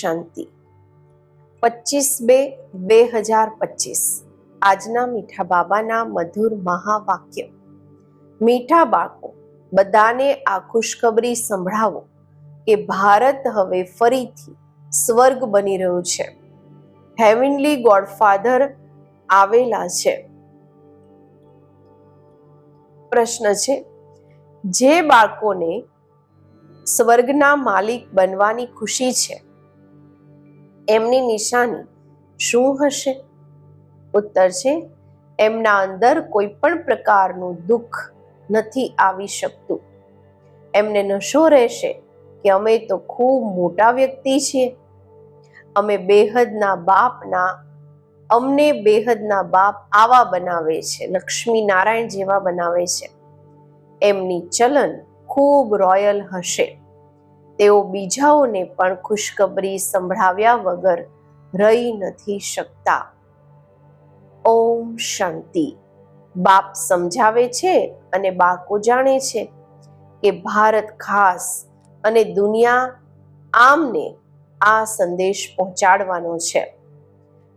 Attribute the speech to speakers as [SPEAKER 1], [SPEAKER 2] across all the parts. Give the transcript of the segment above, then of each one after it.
[SPEAKER 1] શાંતિ. પચીસ બે બે હજાર પચીસ. આજના મીઠા બાબાના મધુર મહાવાક્ય. મીઠા બાળકો, બધાને આ ખુશખબરી સંભળાવો કે ભારત હવે ફરીથી સ્વર્ગ બની રહ્યું છે. હેવનલી ગોડફાધર આવેલા છે. પ્રશ્ન છે, જે બાળકોને સ્વર્ગના માલિક બનવાની ખુશી છે એમની નિશાની શું હશે? ઉત્તર છે, એમના અંદર કોઈ પણ પ્રકારનું દુઃખ નથી આવી શકતું. એમને નશો રહેશે કે અમે તો ખૂબ મોટા વ્યક્તિ છીએ. અમે બેહદના બાપના, અમને બેહદના બાપ આવા બનાવે છે, લક્ષ્મી નારાયણ જેવા બનાવે છે. એમની ચલન ખૂબ રોયલ હશે. તેઓ બીજાઓને પણ ખુશખબરી સંભળાવ્યા વગર રહી નથી શકતા. ઓમ શાંતિ. બાપ સમજાવે છે અને બાળકો જાણે છે કે ભારત ખાસ અને દુનિયા આમને આ સંદેશ પહોંચાડવાનો છે.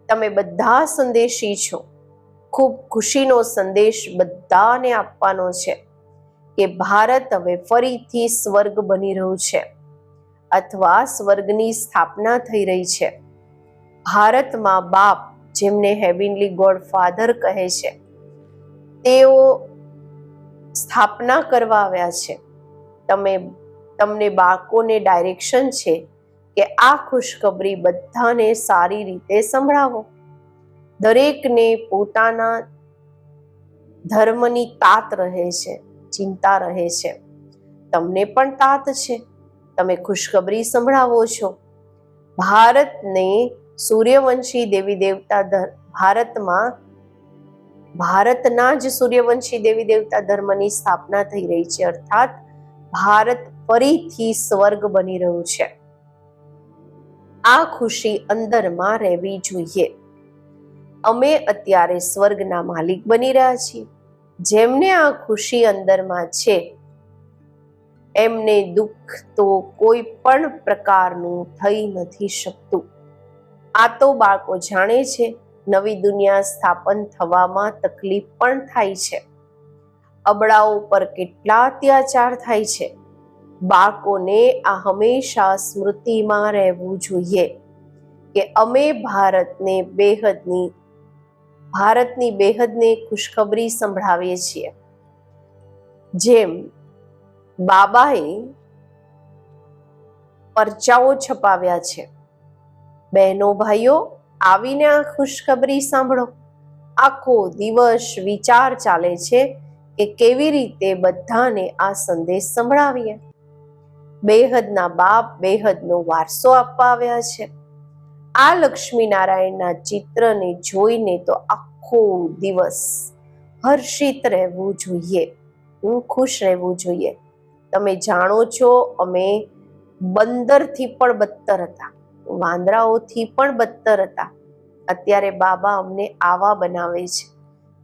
[SPEAKER 1] તમે બધા સંદેશી છો. ખૂબ ખુશીનો સંદેશ બધાને આપવાનો છે કે ભારત હવે ફરીથી સ્વર્ગ બની રહ્યું છે. અથવા સ્વર્ગની સ્થાપના થઈ રહી છે. ભારતમાં બાપ, જેમને હેવિનલી ગોડ ફાધર કહે છે, તેઓ સ્થાપના કરવા આવ્યા છે. તમે, તમને બાળકોને ડાયરેક્શન છે કે આ ખુશખબરી બધાને સારી રીતે સંભળાવો. દરેકને પોતાના ધર્મની તાત રહે છે, ચિંતા રહે છે. તમને પણ તાત છે. તમે ખુશખબરી સંભળાવો છો. ભારતને સૂર્યવંશી દેવી દેવતા ભારતમાં, ભારતના જ સૂર્યવંશી દેવી દેવતા ધર્મની સ્થાપના થઈ રહી છે. અર્થાત, ભારત ફરીથી સ્વર્ગ બની રહ્યું છે. આ ખુશી અંદરમાં રહેવી જોઈએ. અમે અત્યારે સ્વર્ગના માલિક બની રહ્યા છીએ. જેમને આ ખુશી અંદરમાં છે એમને દુઃખ તો કોઈ પણ પ્રકારનું થઈ નથી શકતું. આ તો બાળકો જાણે છે, નવી દુનિયા સ્થાપન થવામાં તકલીફ પણ થાય છે. અબળાઓ પર કેટલા અત્યાચાર થાય છે. બાળકોને આ હંમેશા સ્મૃતિમાં રહેવું જોઈએ કે અમે ભારતને બેહદની, ભારતની બેહદને ખુશખબરી સંભળાવીએ છીએ. જેમ બાબાએ પરચાઓ છપાવ્યા છે. બહેનો, ભાઈઓ, આવીને આ ખુશખબરી સાંભળો. આખો દિવસ વિચાર ચાલે છે કે કેવી રીતે બધાને આ સંદેશ સંભળાવીએ. બેહદના બાપ બેહદનો વારસો આપવા આવ્યા છે. આ લક્ષ્મીનારાયણના ચિત્રને જોઈને તો આખો દિવસ હર્ષિત રહેવું જોઈએ. હું ખુશ રહેવું જોઈએ. તમે જાણો છો, અમે બંદરથી પણ બદતર હતા. વાંદરાઓથી પણ બદતર હતા. અત્યારે બાબા અમને આવા બનાવે છે.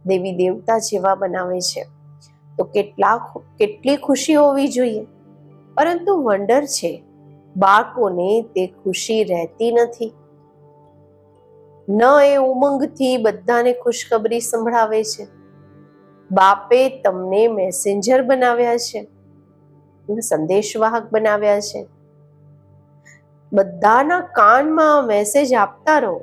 [SPEAKER 1] દેવી દેવતા જેવા બનાવે છે. તો કેટલા કેટલી ખુશી હોવી જોઈએ? પરંતુ વંડર છે. બાળકોને તે ખુશી રહેતી નથી. ન એ ઉમંગથી બધાને ખુશખબરી સંભળાવે છે. બાપે તમને મેસેન્જર બનાવ્યા છે. સંદેશવાહક બનાવ્યા છે. બધાના કાનમાં મેસેજ આપતા રહો.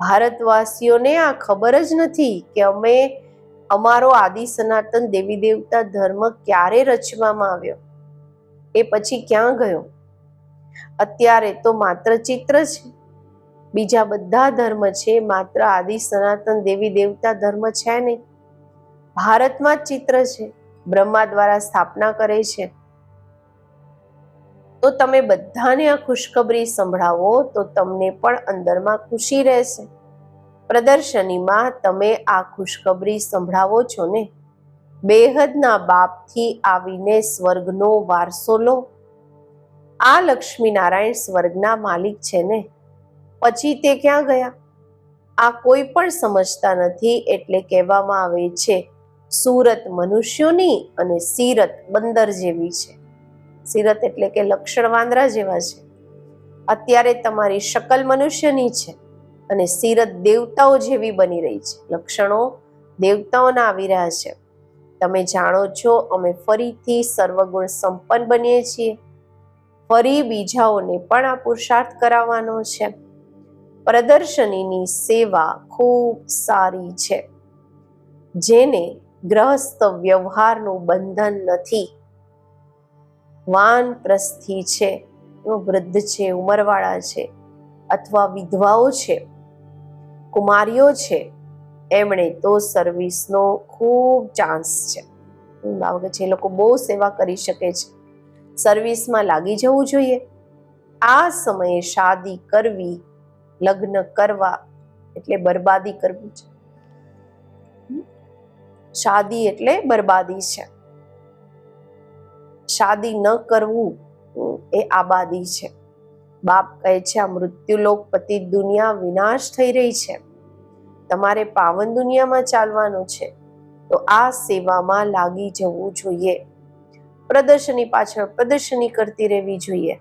[SPEAKER 1] ભારતવાસીઓને આ ખબર જ નથી કે અમે અમારો આદિ સનાતન દેવી દેવતા ધર્મ ક્યારે રચવામાં આવ્યો? એ પછી ક્યાં ગયો? અત્યારે તો માત્ર ચિત્ર છે. બીજા બધા ધર્મ છે, માત્ર આદિ સનાતન દેવી દેવતા ધર્મ છે નહીં. ભારતમાં ચિત્ર છે. બ્રહ્મા દ્વારા સ્થાપના કરે છે. તો તમે બધાને આ ખુશખબરી સંભળાવો તો તમને પણ અંદરમાં ખુશી રહેશે. પ્રદર્શનીમાં તમે આ ખુશખબરી સંભળાવો છો ને? બેહદના બાપથી આવીને સ્વર્ગનો વારસો લો. આ લક્ષ્મી નારાયણ સ્વર્ગના માલિક છે ને? પછી તે ક્યાં ગયા? આ કોઈ પણ સમજતા નથી એટલે કહેવામાં આવે છે સુરત મનુષ્યોની અને સીરત બંદર જેવી છે. સીરત એટલે કે લક્ષણ વાંદરા જેવા છે. અત્યારે તમારી શકલ મનુષ્યની છે અને સીરત દેવતાઓ જેવી બની રહી છે. લક્ષણો દેવતાઓના આવી રહ્યા છે. તમે જાણો છો અમે ફરીથી સર્વગુણ સંપન્ન બનીએ છીએ. ફરી બીજાઓને પણ આ પુરુષાર્થ કરાવવાનો છે. પ્રદર્શનીની સેવા ખૂબ સારી છે. જેને ગ્રહસ્થ વ્યવહારનું બંધન નથી. વાનપ્રસ્થિ છે વૃદ્ધ છે, ઉંમરવાળા છે, અથવા વિધવાઓ છે, કુમારીઓ છે, એમણે તો સર્વિસનો ખૂબ ચાન્સ છે. લાગે છે એ લોકો બહુ સેવા કરી શકે છે, સર્વિસમાં લાગી જવું જોઈએ. આ સમયે શાદી કરવી, લગ્ન કરવા, એટલે બરબાદી કરવી છે. શાદી એટલે બરબાદી છે. શાદી ન કરવું એ આબાદી છે. બાપ કહે છે, આ મૃત્યુલોક પતિ દુનિયા વિનાશ થઈ રહી છે. તમારે પાવન દુનિયામાં ચાલવાનું છે. તો આ સેવામાં લાગી જવું જોઈએ. પ્રદર્શની પાછળ પ્રદર્શની કરતી રહેવી જોઈએ.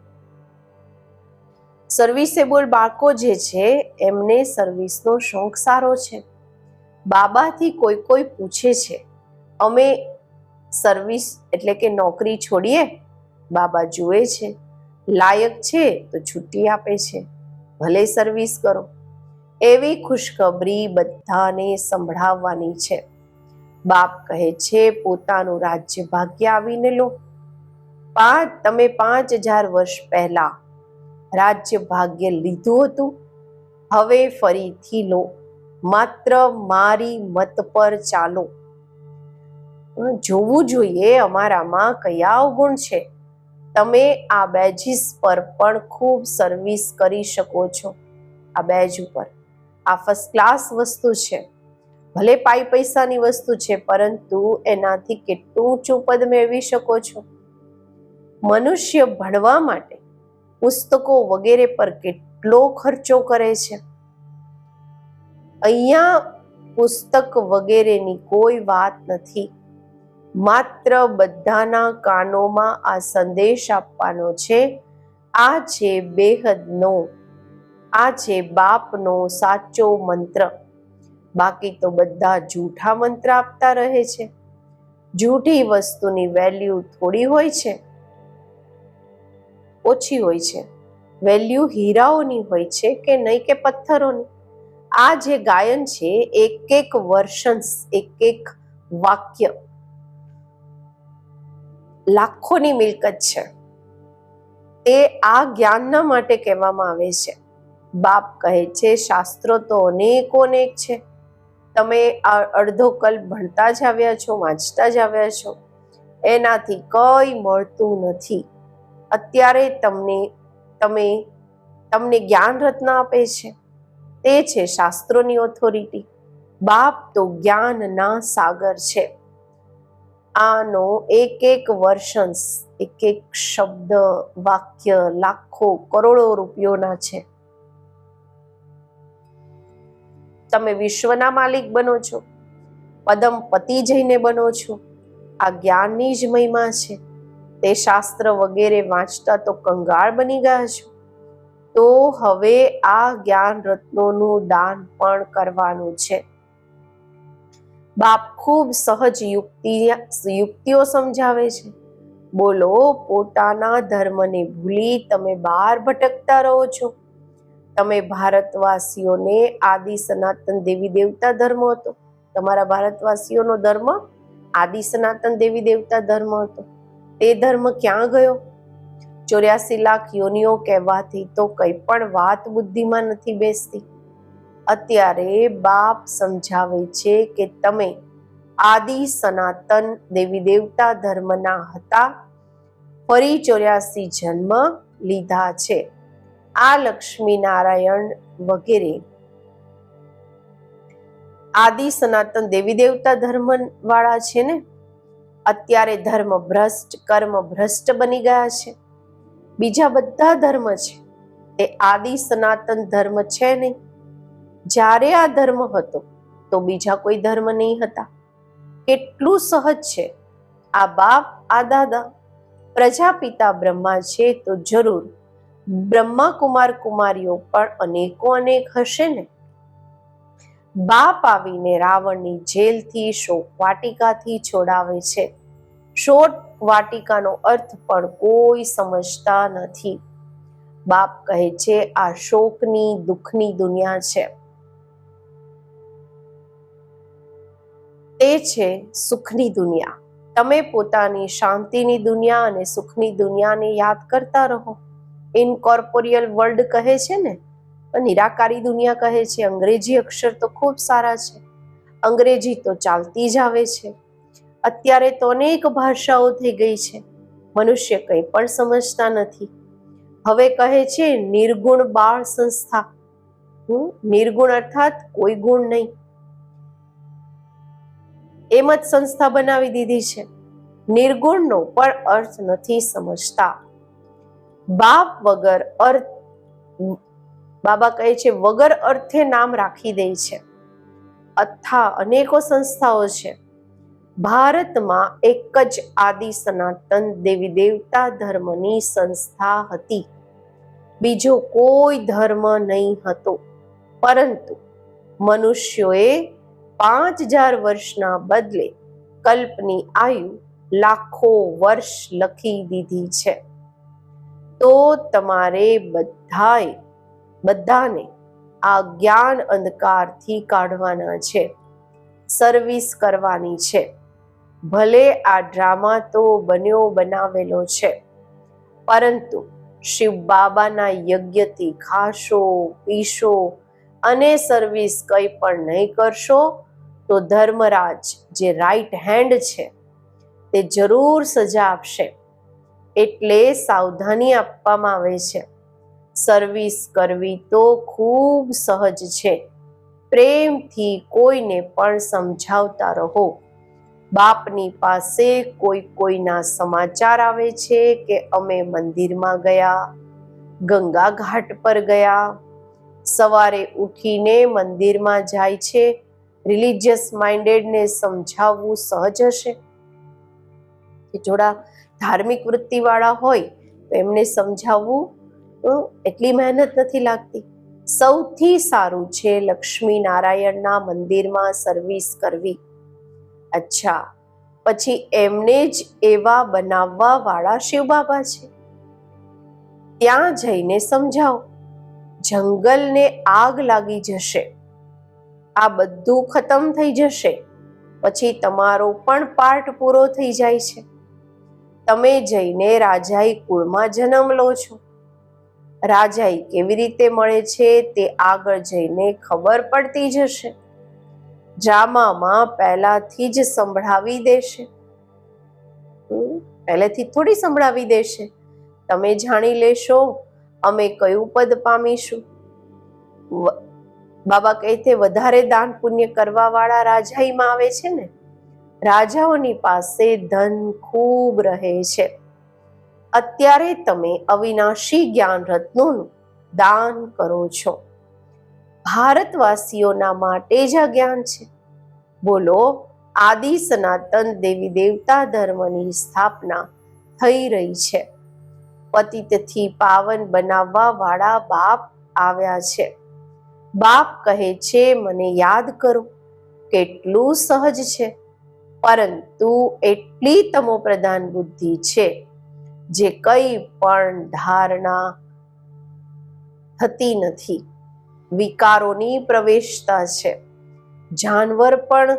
[SPEAKER 1] સર્વિસેબલ બાળકો જે છે, એમને સર્વિસનો શોખ સારો છે. બાબાથી કોઈ કોઈ પૂછે છે, અમે સર્વિસ એટલે કે નોકરી છોડીએ? બાબા જુએ છે, લાયક છે તો છુટ્ટી આપે છે. ભલે સર્વિસ કરો. એવી ખુશખબરી બધાને સંભળાવવાની છે. બાપ કહે છે, પોતાનું રાજ્ય ભાગ્ય આવીને લો. પાંચ, તમે પાંચ હજાર વર્ષ પહેલા રાજ્ય ભાગ્ય લીધું હતું. હવે ફરીથી લો. માત્ર મારી મત પર ચાલો. જોવું જોઈએ અમારામાં કયા અવગુણ છે. તમે આ બેજીસ પર પણ ખૂબ સર્વિસ કરી શકો છો. આ બેજ ઉપર. આ ફર્સ્ટ ક્લાસ વસ્તુ છે. ભલે પાઈ પૈસાની વસ્તુ છે, પરંતુ એનાથી કેટલું ઊંચું પદ મેળવી શકો છો? મનુષ્ય ભણવા માટે પુસ્તકો વગેરે પર કેટલો ખર્ચો કરે છે? અહીંયા પુસ્તક વગેરેની કોઈ વાત નથી. માત્ર બધાના કાનોમાં આ સંદેશ આપવાનો છે. આ છે બેહદનો, આ છે બાપનો સાચો મંત્ર. બાકી તો બધા જૂઠા મંત્ર આપતા રહે છે. જૂઠી વસ્તુની વેલ્યુ થોડી હોય છે. ઓછી હોય છે. વેલ્યુ હીરાઓની હોય છે કે નહીં કે પથ્થરોની? આ જે ગાયન છે એક એક વર્ષન્સ એક એક વાક્ય લાખોની મિલકત છે. તે આ જ્ઞાનના માટે કહેવામાં આવે છે. બાપ કહે છે, શાસ્ત્રો તો અનેકો, અનેક છે. તમે આ અડધો કલ્પ ભણતા જ આવ્યા છો, વાંચતા જ આવ્યા છો. એનાથી કઈ મળતું નથી. અત્યારે તમને, તમે, તમને જ્ઞાન રત્ન આપે છે. તે છે શાસ્ત્રોની ઓથોરિટી બાપ તો જ્ઞાનના સાગર છે. આનો એક એક વર્ષન્સ એક એક શબ્દ, વાક્ય, લાખો, કરોડો રૂપિયોના છે. તમે વિશ્વના માલિક બનો છો. પદમ પતિ જઈને બનો છો. આ જ્ઞાનની જ મહિમા છે. તે શાસ્ત્ર વગેરે વાંચતા તો કંગાળ બની ગયા છો. તો હવે આ જ્ઞાન રત્નોનું દાન પણ કરવાનું છે. બાપ ખૂબ સહજ યુક્તિ યુક્તિઓ સમજાવે છે. બોલો, પોતાના ધર્મને ભૂલી તમે બહાર ભટકતા રહો છો. તમે ભારતવાસીઓને આદિ સનાતન દેવી દેવતા ધર્મ હતો. તમારા ભારતવાસીઓનો ધર્મ આદિ સનાતન દેવી દેવતા ધર્મ હતો. તે ધર્મ ક્યાં ગયો? ચોર્યાસી લાખ યોનિઓ કહેવાથી તો કંઈ પણ વાત બુદ્ધિમાં નથી બેસતી. અત્યારે બાપ સમજાવે છે કે તમે આદિ સનાતન દેવી દેવતા ધર્મના હતા, ફરી ચોર્યાસી જન્મ લીધા છે. આ લક્ષ્મી નારાયણ વગેરે આદિ સનાતન દેવી દેવતા ધર્મ વાળા છે ને? અત્યારે ધર્મ ભ્રષ્ટ કર્મ ભ્રષ્ટ બની ગયા છે. બીજા બધા ધર્મ છે. તે આદિ સનાતન ધર્મ છે નહીં. જ્યારે આ ધર્મ હતો, તો બીજા કોઈ ધર્મ નહીં હતા. કેટલું સહજ છે. આ બાપ, આ દાદા, પ્રજાપિતા બ્રહ્મા છે તો જરૂર. બ્રહ્મા કુમાર કુમારીઓ પણ અનેકો અનેક હશે ને. બાપ આવીને રાવણની જેલથી શોક વાટિકાથી છોડાવે છે. શોક વાટિકાનો અર્થ પણ કોઈ સમજતા નથી. બાપ કહે છે, આ શોકની, દુઃખની દુનિયા છે. તે છે સુખની દુનિયા. તમે પોતાની શાંતિની દુનિયા અને સુખની દુનિયાને યાદ કરતા રહો. ઇનકોર્પોરિયલ વર્લ્ડ કહે છે ને નિરાકારી દુનિયા કહે છે. અંગ્રેજી અક્ષર તો ખૂબ સારા છે. અંગ્રેજી તો ચાલતી જ આવે છે. અત્યારે તો અનેક ભાષાઓ થઈ ગઈ છે. મનુષ્ય કંઈ પણ સમજતા નથી. હવે કહે છે, નિર્ગુણ બાળ સંસ્થા. હું નિર્ગુણ અર્થાત કોઈ ગુણ નહીં. એમ જ સંસ્થા બનાવી દીધી છે. નિર્ગુણનો પણ અર્થ નથી સમજતા. બાપ વગર અર્થ, બાબા કહે છે, વગર અર્થે નામ રાખી દે છે. અથા અનેકો સંસ્થાઓ છે. ભારતમાં એક જ આદિ સનાતન દેવી દેવતા ધર્મની સંસ્થા હતી. બીજો કોઈ ધર્મ નહીં હતો. પરંતુ મનુષ્યોએ પાંચ હજાર વર્ષના બદલે કલ્પની આયુ લાખો વર્ષ લખી દીધી છે. તો તમારે બધાએ, બધાને આ જ્ઞાન અંધકારથી કાઢવાના છે. સર્વિસ કરવાની છે. ભલે આ ડ્રામા તો બન્યો બનાવેલો છે, પરંતુ શિવ બાબાના યજ્ઞથી ખાશો, પીશો અને સર્વિસ કંઈ પણ નહીં કરશો, તો ધર્મરાજ જે રાઈટ હેન્ડ છે, તે જરૂર સજા આપશે. એટલે સાવધાની આપવામાં આવે છે. સર્વિસ કરવી તો ખૂબ સહજ છે. પ્રેમથી કોઈને પણ સમજાવતા રહો. બાપની પાસે કોઈ કોઈના સમાચાર આવે છે કે અમે મંદિરમાં ગયા, ગંગા ઘાટ પર ગયા? સવારે ઉઠીને મંદિરમાં જાય છે. રિલિજિયસ માઇન્ડેડને સમજાવવું સહજ હશે. કે જોડા ધાર્મિક વૃત્તિવાળા હોય તો એમને સમજાવવું એટલી મહેનત નથી લાગતી. સૌથી સારું છે લક્ષ્મી નારાયણના મંદિરમાં સર્વિસ કરવી. અચ્છા, પછી એમને જ એવા બનાવવા વાળા શિવ બાબા છે. ત્યાં જઈને સમજાવો, જંગલને આગ લાગી જશે. આ બધું ખતમ થઈ જશે. પછી તમારો પણ પાર્ટ પૂરો થઈ જાય છે. તમે જઈને રાજાઈ કુળમાં જન્મ લો છો. રાજાઈ કેવી રીતે મળે છે તે આગળ જઈને ખબર પડતી જશે. ડ્રામામાં પહેલાથી જ સંભળાવી દેશે. પહેલેથી થોડી સંભળાવી દેશે. તમે જાણી લેશો, અમે કયું પદ પામીશું? બાબા કહે તે વધારે દાન પુણ્ય કરવા વાળા રાજાઈમાં આવે છે ને? રાજાઓની પાસે ધન ખૂબ રહે છે. અત્યારે તમે અવિનાશી જ્ઞાન રત્નોનું દાન કરો છો. ભારતવાસીઓના માટે જ અજ્ઞાન છે. બોલો, આદિ સનાતન દેવી દેવતા ધર્મની સ્થાપના થઈ રહી છે. પતિતથી પાવન બનાવવા વાળા બાપ આવ્યા છે. બાપ કહે છે, મને યાદ કરો, કેટલું સહજ છે. પરંતુ એટલી તમો પ્રધાન બુદ્ધિ છે, જે કઈ પણ ધારણા થતી નથી. વિકારોની પ્રવેશતા છે. જાનવર પણ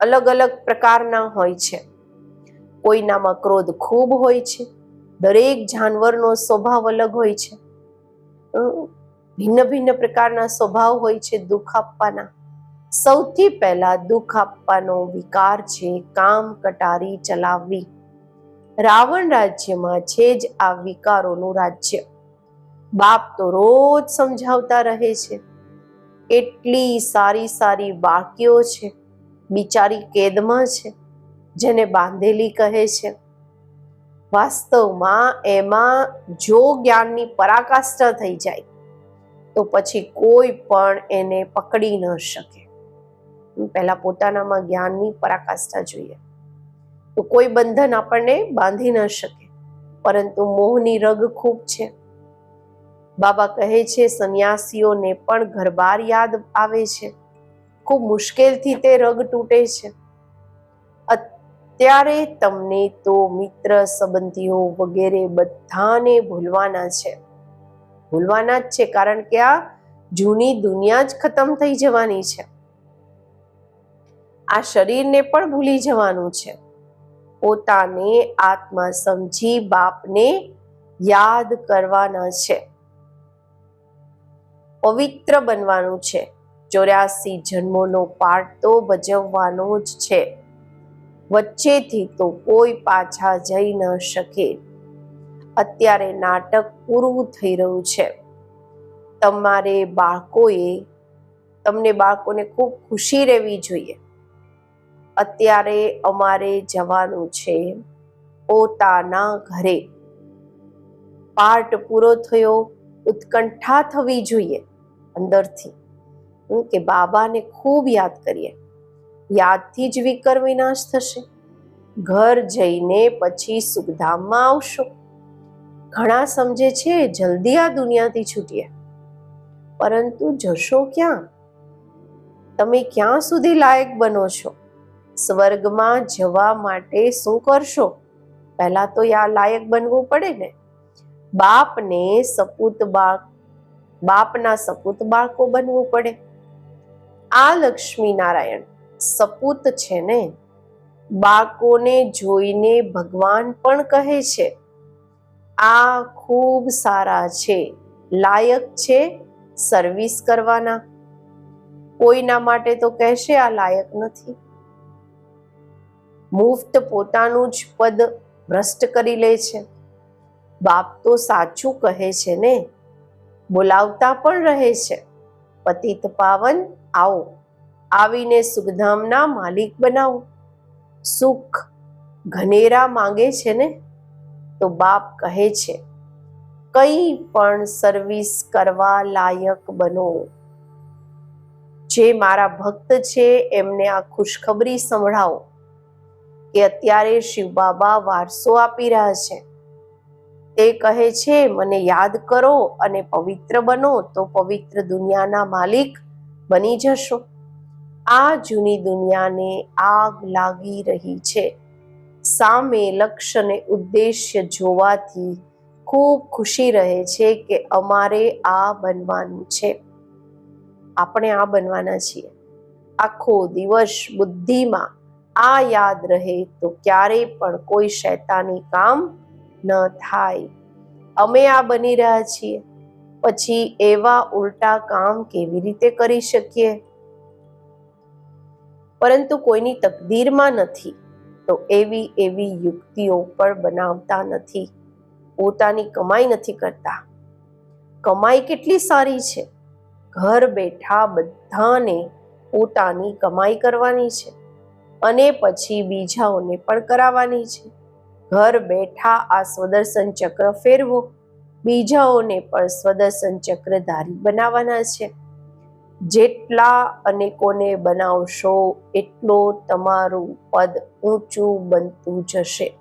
[SPEAKER 1] અલગ અલગ પ્રકારના હોય છે. કોઈનામાં ક્રોધ ખૂબ હોય છે. દરેક જાનવરનો સ્વભાવ અલગ હોય છે. ભિન્ન ભિન્ન પ્રકારના સ્વભાવ હોય છે દુઃખ આપવાના. સૌથી પહેલા દુઃખ આપવાનો વિકાર છે કામ કટારી ચલાવવી. રાવણ રાજ્યમાં છે જ આ વિકારોનું રાજ્ય. બાપ તો રોજ સમજાવતા રહે છે. એટલી સારી સારી વાક્યો છે. બિચારી કેદમાં છે, જેને બાંધેલી કહે છે. વાસ્તવમાં એમાં જો જ્ઞાનની પરાકાષ્ઠા થઈ જાય, તો પછી કોઈ પણ એને પકડી ન શકે. પહેલા પોતાનામાં જ્ઞાનની પરાકાષ્ઠા જોઈએ. તો કોઈ બંધન આપણને બાંધી ન શકે, પરંતુ મોહની રગ ખૂબ છે. બાબા કહે છે, સંન્યાસીઓને પણ ઘરબાર યાદ આવે છે. ખૂબ મુશ્કેલથી તે રગ તૂટે છે. અત્યારે તમને તો મિત્ર સંબંધીઓ વગેરે બધાને ભૂલવાના છે. ભૂલવાના જ છે કારણ કે આ જૂની દુનિયા જ ખતમ થઈ જવાની છે. આ શરીરને પણ ભૂલી જવાનું છે. પોતાને આત્મા સમજી બાપને યાદ કરવાના છે. પવિત્ર બનવાનું છે. ચોર્યાસી જન્મોનો પાઠ તો ભજવવાનો જ છે. વચ્ચેથી તો કોઈ પાછા જઈ ન શકે. અત્યારે નાટક પૂરું થઈ રહ્યું છે. તમારે બાળકોએ, તમને બાળકોને ખૂબ ખુશી રહેવી જોઈએ. અત્યારે અમારે જવાનું છે પોતાના ઘરે. પાઠ પૂરો થયો, ઉત્કંઠા થવી જોઈએ. અંદરથી. હું કે બાબાને ખૂબ યાદ કરીએ. યાદથી જ વિકર વિનાશ થશે. ઘર જઈને પછી સુખધામમાં આવશો. ઘણા સમજે છે, જલ્દી આ દુનિયાથી છૂટીએ. પરંતુ જશો ક્યાં? તમે ક્યાં સુધી લાયક બનો છો? સ્વર્ગમાં જવા માટે શું કરશો? પહેલા તો યા લાયક બનવું પડે ને? બાપને સપૂત બાળક બાપના સપૂત બાળકો બનવું પડે. આ લક્ષ્મી નારાયણ સપૂત છે ને? બાળકોને જોઈને ભગવાન પણ કહે છે, આ ખૂબ સારા છે, લાયક છે સર્વિસ કરવાના. કોઈના માટે તો કહેશે, આ લાયક નથી. મુફ્ત પોતાનું જ પદ ભ્રષ્ટ કરી લે છે. બાપ તો સાચું કહે છે ને? બોલાવતા પણ રહે છે. પતિત પાવન, આવો. આવીને સુખધામના માલિક બનાવો. સુખ ઘનેરા માંગે છે ને? તો બાપ કહે છે, કંઈ પણ સર્વિસ કરવા લાયક બનો. જે મારા ભક્ત છે, એમને આ ખુશખબરી સંભળાવો કે અત્યારે શિવ બાબા વારસો આપી રહ્યા છે. તે કહે છે, મને યાદ કરો અને પવિત્ર બનો તો પવિત્ર દુનિયાના માલિક બની જશો. આ જૂની દુનિયાને આગ લાગી રહી છે. સામે લક્ષ્ય અને ઉદ્દેશ્ય જોવાથી ખૂબ ખુશી રહે છે કે અમારે આ બનવાનું છે. આપણે આ બનવાના છીએ. આખો દિવસ બુદ્ધિમાં આ યાદ રહે તો ક્યારેય પણ કોઈ શૈતાની કામ ન થાય. અમે આ બની રહ્યા છીએ. પછી એવા ઉલટા કામ કેવી રીતે કરી શકીએ? પરંતુ કોઈની તકદીરમાં નથી, તો એવી એવી યુક્તિઓ પણ બનાવતા નથી. પોતાની કમાઈ નથી કરતા. કમાઈ કેટલી સારી છે? ઘર બેઠા બધાને પોતાની કમાઈ કરવાની છે અને પછી બીજાઓને પણ કરાવવાની છે. ઘર બેઠા આ સ્વદર્શન ચક્ર ફેરવો, બીજાઓને પણ સ્વદર્શન ચક્રધારી બનાવવાના છે. જેટલા અનેકોને બનાવશો, એટલો તમારું પદ ઊંચું બનતું જશે.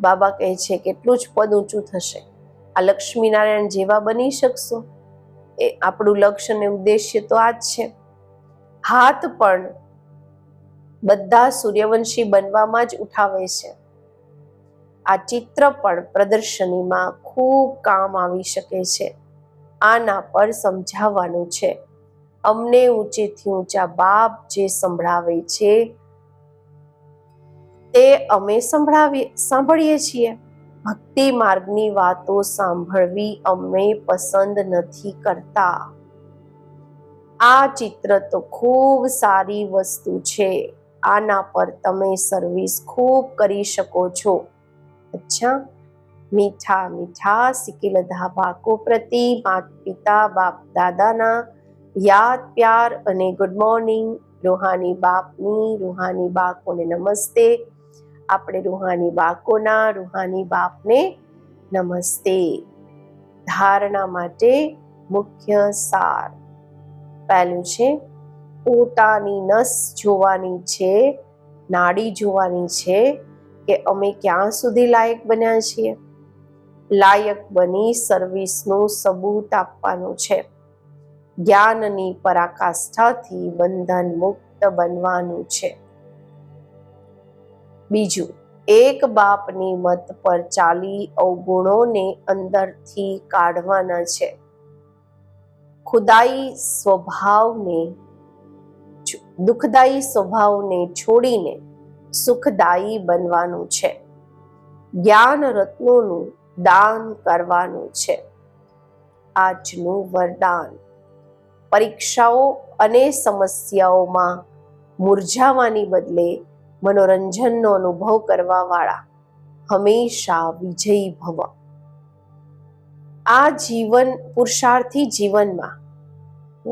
[SPEAKER 1] બાબા કહે છે કેટલું જ પદ ઊંચું થશે. આ લક્ષ્મીનારાયણ જેવા બની શકશો? એ આપણું લક્ષ્ય અને ઉદ્દેશ્ય તો આ જ છે. હાથ પણ બધા સૂર્યવંશી બનવામાં જ ઉઠાવે છે. આ ચિત્ર પણ પ્રદર્શનીમાં ખૂબ કામ આવી શકે છે. આના પર સમજાવવાનું છે. અમને ઊંચેથી ઊંચા બાપ જે સંભળાવે છે, તે અમે સંભળાવીએ, સાંભળીએ છીએ. ભક્તિ માર્ગની વાતો સાંભળવી અમે પસંદ નથી કરતા. આ ચિત્ર તો ખૂબ સારી વસ્તુ છે. આના પર તમે સર્વિસ ખૂબ કરી શકો છો. અચ્છા. મીઠા મીઠા સિકિલધા બાકો પ્રતિ માત પિતા, બાપ, દાદાના યાદ, પ્યાર અને ગુડ મોર્નિંગ રૂહાની બાપની, રૂહાની બાળકોને નમસ્તે. આપણે રૂહાની બાળકોના રૂહાની બાપને નમસ્તે. ધારણા માટે મુખ્ય સાર. પહેલું છે પોતાની નસ જોવાની છે, નાડી જોવાની છે કે અમે ક્યાં સુધી લાયક બન્યા છીએ? લાયક બની સર્વિસનું સબૂત આપવાનું છે. જ્ઞાનની પરાકાષ્ઠાથી બંધન મુક્ત બનવાનું છે. બીજું, એક બાપની મત પર ચાલી અવગુણોને અંદરથી કાઢવાના છે. ખુદાઈ સ્વભાવને દુઃખદાયી સ્વભાવને છોડીને સુખદાયી બનવાનું છે. જ્ઞાન રત્નોનું દાન કરવાનું છે. આજનું વરદાન. પરીક્ષાઓ અને સમસ્યાઓમાં મુરઝાવાની બદલે મનોરંજનનો અનુભવ કરવાવાળા હંમેશા વિજયી ભવ. આ જીવન પુરુષાર્થી જીવનમાં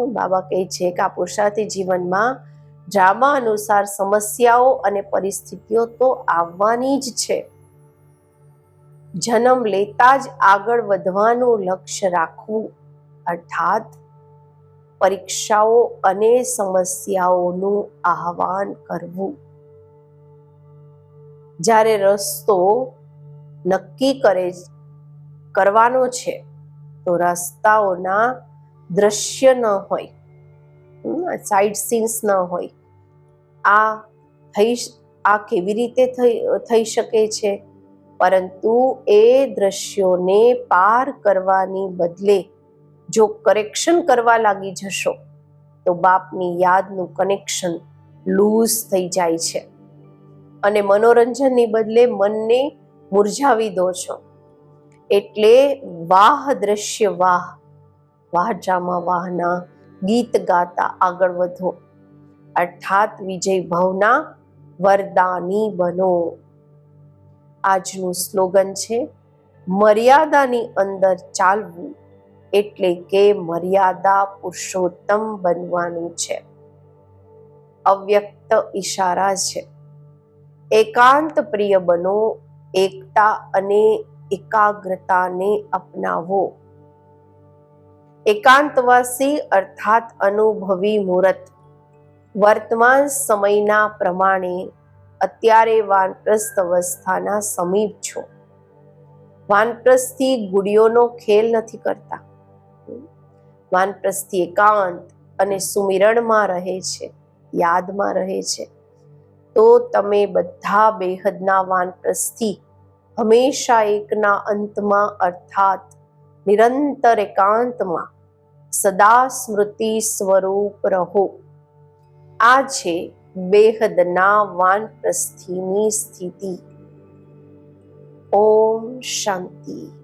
[SPEAKER 1] બાબા કહે છે કે આ પુરુષાર્થી જીવનમાં ડ્રામા અનુસાર સમસ્યાઓ અને પરિસ્થિતિઓ તો આવવાની જ છે. જન્મ લેતા જ આગળ વધવાનું લક્ષ્ય રાખવું, અર્થાત પરીક્ષાઓ અને સમસ્યાઓનું આહવાન કરવું. જ્યારે રસ્તો નક્કી કરે કરવાનો છે, તો રસ્તાઓના દ્રશ્ય ન હોય સાઇડ સીન્સ ન હોય આ થઈ આ કેવી રીતે થઈ શકે છે? પરંતુ એ દ્રશ્યોને પાર કરવાની બદલે જો કરેક્શન કરવા લાગી જશો, તો બાપની યાદનું કનેક્શન લૂઝ થઈ જાય છે. અને મનોરંજનની બદલે મનને મુરઝાવી દો છો. એટલે વાહ દ્રશ્ય વાહ વાહ ડ્રામા વાહના ગીત ગાતા આગળ વધો. અર્થાત વિજય ભવના વરદાની બનો. આજનું સ્લોગન છે, મર્યાદાની અંદર ચાલવું એટલે કે મર્યાદા પુરુષોત્તમ બનવાનું છે. અવ્યક્ત ઈશારા છે, એકાંત પ્રિય બનો, એકતા અને એકાગ્રતાને અપનાવો. એકાંતવાસી અર્થાત અનુભવી મૂર્ત વર્તમાન સમયના પ્રમાણે અત્યારે વાનપ્રસ્થ અવસ્થાના સમીપ છો. વાનપ્રસ્થથી ગુડીઓનો ખેલ નથી કરતા. વાનપ્રસ્થથી એકાંત અને સુમિરણમાં રહે છે, યાદમાં રહે છે. તો તમે બધા બેહદના વાનપ્રસ્થથી હંમેશા એકના અંતમાં અર્થાત નિરંતર એકાંતમાં સદા સ્મૃતિ સ્વરૂપ રહો. આ છે બેહદના વાનપ્રસ્થિની સ્થિતિ. ઓમ શાંતિ.